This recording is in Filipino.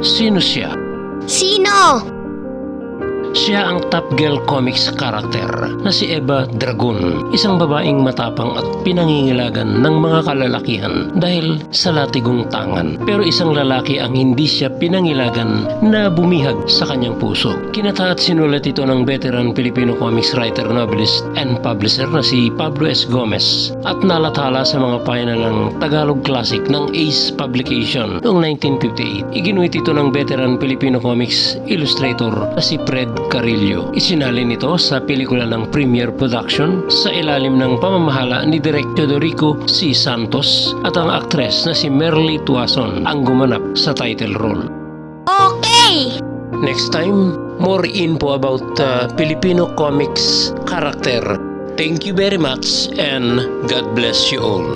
Sino siya? Sino? Siya ang Top Girl Comics character na si Eva Dragon, isang babaeng matapang at pinangingilagan ng mga kalalakihan dahil sa latigong tangan. Pero isang lalaki ang hindi siya pinangilagan na bumihag sa kanyang puso. Kinata at sinulat ito ng veteran Filipino comics writer, novelist, and publisher na si Pablo S. Gomez at nalathala sa mga pahina ng Tagalog Classic ng Ace Publication noong 1958. Iginuit ito ng veteran Filipino comics illustrator na si Fred Carillo. Isinalin ito sa pelikula ng Premiere Production sa ilalim ng pamamahala ni Direk Teodorico C. Santos at ang aktres na si Merly Tuason ang gumanap sa title role. Okay! Next time, more info about uh, Filipino comics character. Thank you very much and God bless you all.